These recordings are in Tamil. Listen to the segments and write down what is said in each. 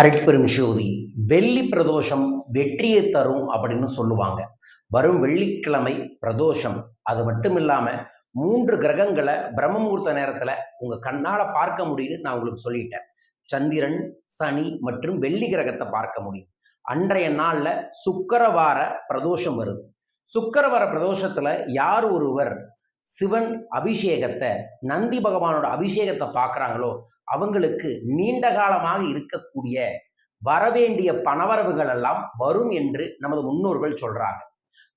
அரட்பெரும் ஜோதி வெள்ளி பிரதோஷம் வெற்றியை தரும் அப்படின்னு சொல்லுவாங்க. வரும் வெள்ளிக்கிழமை பிரதோஷம். அது மட்டும் இல்லாமல் மூன்று கிரகங்களை பிரம்ம முகூர்த்த நேரத்துல உங்க கண்ணால பார்க்க முடியும்னு நான் உங்களுக்கு சொல்லிட்டேன். சந்திரன் சனி மற்றும் வெள்ளி கிரகத்தை பார்க்க முடியும். அன்றைய நாளில் சுக்கரவார பிரதோஷம் வருது. சுக்கரவார பிரதோஷத்துல யார் ஒருவர் சிவன் அபிஷேகத்தை நந்தி பகவானோட அபிஷேகத்தை பார்க்குறாங்களோ அவங்களுக்கு நீண்ட காலமாக இருக்கக்கூடிய வரவேண்டிய பணவரவுகள் எல்லாம் வரும் என்று நமது முன்னோர்கள் சொல்றாங்க.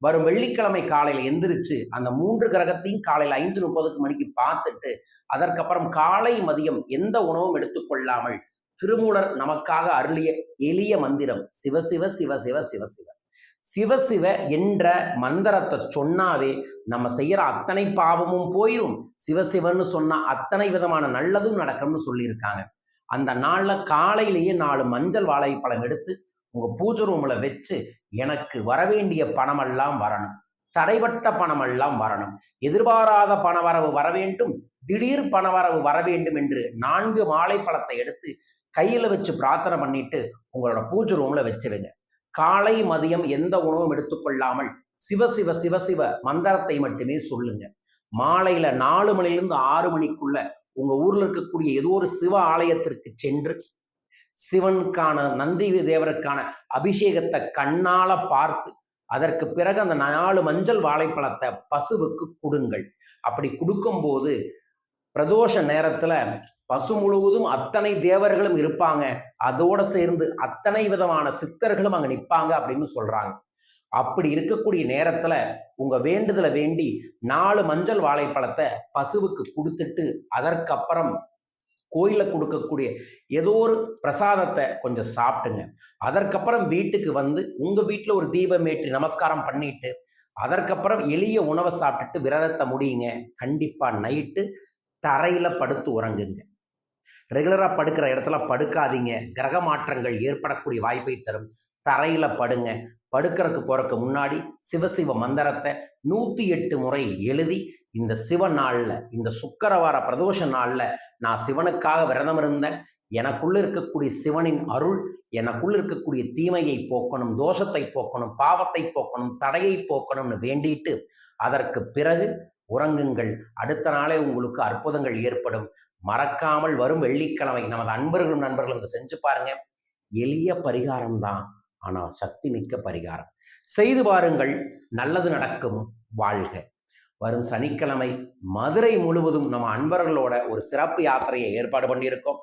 வரும் வெள்ளிக்கிழமை காலையில எந்திரிச்சு அந்த மூன்று கிரகத்தையும் காலையில் ஐந்து முப்பதுக்கு மணிக்கு பார்த்துட்டு அதற்கப்புறம் காலை மதியம் எந்த உணவும் எடுத்துக்கொள்ளாமல் திருமூலர் நமக்காக அருளிய எளிய மந்திரம் சிவசிவ சிவ சிவ சிவ சிவ. சிவசிவ என்ற மந்திரத்தை சொன்னாவே நம்ம செய்யற அத்தனை பாவமும் போயிடும் சிவசிவன்னு சொன்னா அத்தனை விதமான நல்லதும் நடக்கும்னு சொல்லியிருக்காங்க. அந்த நாள்ல காலையிலேயே நாலு மஞ்சள் வாழைப்பழம் எடுத்து உங்க பூஜை ரூம்ல வச்சு எனக்கு வரவேண்டிய பணமெல்லாம் வரணும். தடைப்பட்ட பணமெல்லாம் வரணும். எதிர்பாராத பணவரவு வர வேண்டும். திடீர் பணவரவு வர வேண்டும் என்று நான்கு வாழைப்பழத்தை எடுத்து கையில வச்சு பிரார்த்தனை பண்ணிட்டு உங்களோட பூஜை ரூம்ல வச்சிருங்க. காலை மதியம் எந்த உணவும் எடுத்துக்கொள்ளாமல் சிவ சிவ சிவ சிவ மந்திரத்தை மட்டுமே சொல்லுங்க. மாலையில நாலு மணிலிருந்து ஆறு மணிக்குள்ள உங்க ஊர்ல இருக்கக்கூடிய ஏதோ ஒரு சிவ ஆலயத்திற்கு சென்று சிவனுக்கான நந்தி தேவருக்கான அபிஷேகத்தை கண்ணால பார்த்து அதற்கு பிறகு அந்த நாலு மஞ்சள் வாழைப்பழத்தை பசுவுக்கு கொடுங்கள். அப்படி கொடுக்கும்போது பிரதோஷ நேரத்தில் பசு முழுவதும் அத்தனை தேவர்களும் இருப்பாங்க. அதோட சேர்ந்து அத்தனை விதமான சித்தர்களும் அங்கே நிற்பாங்க அப்படின்னு சொல்கிறாங்க அப்படி இருக்கக்கூடிய நேரத்தில் உங்கள் வேண்டுதலை வேண்டி நாலு மஞ்சள் வாழைப்பழத்தை பசுவுக்கு கொடுத்துட்டு அதற்கப்புறம் கோயிலில் கொடுக்கக்கூடிய ஏதோ ஒரு பிரசாதத்தை கொஞ்சம் சாப்பிட்டுங்க. அதற்கப்புறம் வீட்டுக்கு வந்து உங்கள் வீட்டில் ஒரு தீபம் ஏற்றி நமஸ்காரம் பண்ணிட்டு அதற்கப்புறம் எளிய உணவை சாப்பிட்டுட்டு விரதத்தை முடியுங்க. கண்டிப்பாக நைட்டு தரையில் படுத்து உறங்குங்க. ரெகுலராக படுக்கிற இடத்துல படுக்காதீங்க. கிரக மாற்றங்கள் ஏற்படக்கூடிய வாய்ப்பை தரும். தரையில் படுங்க. படுக்கிறதுக்கு போறதுக்கு முன்னாடி சிவசிவ மந்திரத்தை நூற்றி எட்டு முறை எழுதி இந்த சிவ நாளில் இந்த சுக்கரவார பிரதோஷ நாளில் நான் சிவனுக்காக விரதம் இருந்தேன். எனக்குள்ளே இருக்கக்கூடிய சிவனின் அருள் எனக்குள்ளே இருக்கக்கூடிய தீமையை போக்கணும் தோஷத்தை போக்கணும் பாவத்தை போக்கணும் தடையை போக்கணும்னு வேண்டிட்டு அதற்கு பிறகு உறங்குங்கள். அடுத்த நாளே உங்களுக்கு அற்புதங்கள் ஏற்படும். மறக்காமல் வரும் வெள்ளிக்கிழமை நமது அன்பர்களும் நண்பர்களும் இதை செஞ்சு பாருங்க. எளிய பரிகாரம் தான். ஆனால் சக்தி மிக்க பரிகாரம். செய்து பாருங்கள். நல்லது நடக்கும். வாழ்க. வரும் சனிக்கிழமை மதுரை முழுவதும் நம்ம அன்பர்களோட ஒரு சிறப்பு யாத்திரையை ஏற்பாடு பண்ணியிருக்கோம்.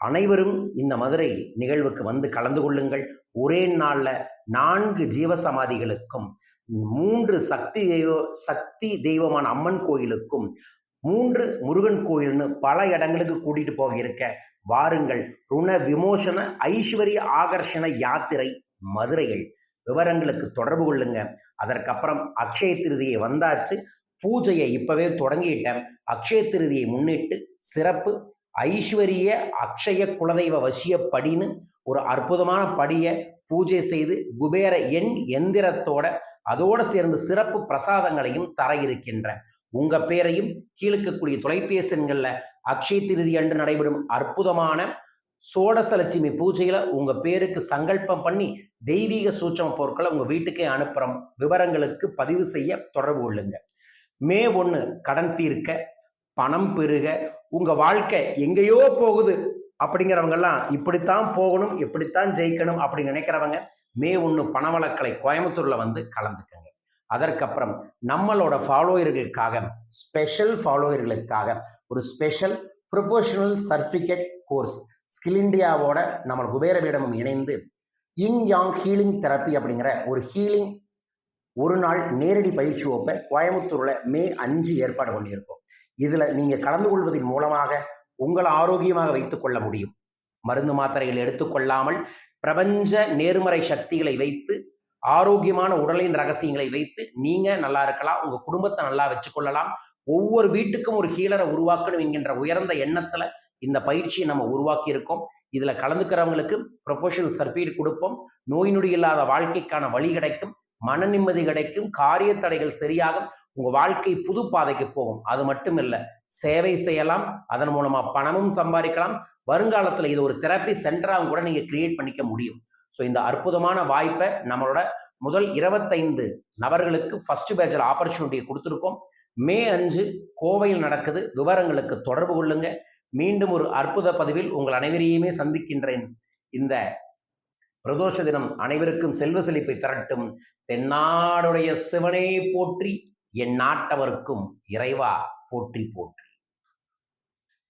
அனைவரும் இந்த மதுரை நிகழ்வுக்கு வந்து கலந்து கொள்ளுங்கள். ஒரே நாளில் நான்கு ஜீவசமாதிகளுக்கும் மூன்று சக்தி தெய்வ சக்தி தெய்வமான அம்மன் கோயிலுக்கும் மூன்று முருகன் கோயில்னு பல இடங்களுக்கு கூட்டிட்டு போக இருக்க வாருங்கள். ருண விமோசன ஐஸ்வர்ய ஆகர்ஷண யாத்திரை மதுரையில். விவரங்களுக்கு தொடர்பு கொள்ளுங்க. அதற்கப்புறம் அக்ஷய திருதியை வந்தாச்சு. பூஜையை இப்பவே தொடங்கிட்டேன். அக்ஷய திருதியை முன்னிட்டு சிறப்பு ஐஸ்வரிய அக்ஷய குலதெய்வ வசிய படின்னு ஒரு அற்புதமான படியை பூஜை செய்து குபேர எண் எந்திரத்தோட அதோடு சேர்ந்து சிறப்பு பிரசாதங்களையும் தர இருக்கின்ற உங்க பேரையும் கீழுக்கக்கூடிய தொலைபேசி எண்களில் அக்ஷய திருதி அன்று நடைபெறும் அற்புதமான சோடசலட்சுமி பூஜையில உங்க பேருக்கு சங்கல்பம் பண்ணி தெய்வீக சூட்சம பொருட்களை உங்க வீட்டுக்கே அனுப்புறோம். விவரங்களுக்கு பதிவு செய்ய தொடர்பு கொள்ளுங்க. மே ஒன்று கடன் தீர்க்க பணம் பெருக உங்க வாழ்க்கை எங்கேயோ போகுது அப்படிங்கிறவங்கெல்லாம் இப்படித்தான் போகணும் இப்படித்தான் ஜெயிக்கணும் அப்படின்னு நினைக்கிறவங்க மே ஒன்று பணவளக்கலை கோயம்புத்தூரில் வந்து கலந்துக்கங்க. அதற்கப்புறம் நம்மளோட ஃபாலோயர்களுக்காக ஸ்பெஷல் ஃபாலோயர்களுக்காக ஒரு special professional certificate course. Skill இண்டியாவோட நம்ம குபேரவிடமும் இணைந்து இன் யாங் ஹீலிங் தெரப்பி அப்படிங்கிற ஒரு ஹீலிங் ஒரு நாள் நேரடி பயிற்சி வகுப்பை கோயம்புத்தூரில் மே அஞ்சு ஏற்பாடு பண்ணியிருக்கோம். இதில் நீங்கள் கலந்து கொள்வதன் மூலமாக உங்களை ஆரோக்கியமாக வைத்துக்கொள்ள முடியும். மருந்து மாத்திரைகள் எடுத்துக்கொள்ளாமல் பிரபஞ்ச நேர்மறை சக்திகளை வைத்து ஆரோக்கியமான உடலின் ரகசியங்களை வைத்து நீங்க நல்லா இருக்கலாம் உங்க குடும்பத்தை நல்லா வச்சுக்கொள்ளலாம். ஒவ்வொரு வீட்டுக்கும் ஒரு ஹீலரை உருவாக்கணும் என்கின்ற உயர்ந்த எண்ணத்துல இந்த பயிற்சியை நம்ம உருவாக்கி இருக்கோம் இதுல கலந்துக்கிறவங்களுக்கு ப்ரொஃபஷனல் சர்டிஃபிகேட் கொடுப்போம். நோய் நொடி இல்லாத வாழ்க்கைக்கான வழி கிடைக்கும். மன நிம்மதி கிடைக்கும். காரிய தடைகள் சரியாகும். உங்க வாழ்க்கை புது பாதைக்கு போகும். அது மட்டும் இல்லை சேவை செய்யலாம். அதன் மூலமா பணமும் சம்பாதிக்கலாம். வருங்காலத்தில் இது ஒரு தெரப்பி சென்டராகவும் கூட நீங்கள் கிரியேட் பண்ணிக்க முடியும். ஸோ இந்த அற்புதமான வாய்ப்பை நம்மளோட முதல் இருபத்தைந்து நபர்களுக்கு ஃபர்ஸ்ட் பேட்சில் ஆப்பர்ச்சுனிட்டியை கொடுத்துருக்கோம். மே அஞ்சு கோவையில் நடக்குது. விவரங்களுக்கு தொடர்பு கொள்ளுங்க. மீண்டும் ஒரு அற்புத பதிவில் உங்கள் அனைவரையுமே சந்திக்கின்றேன். இந்த பிரதோஷ தினம் அனைவருக்கும் செல்வ செழிப்பை திரட்டும் தென்னாடுடைய சிவனே போற்றி என் நாட்டவருக்கும் இறைவா போற்றி போற்றி.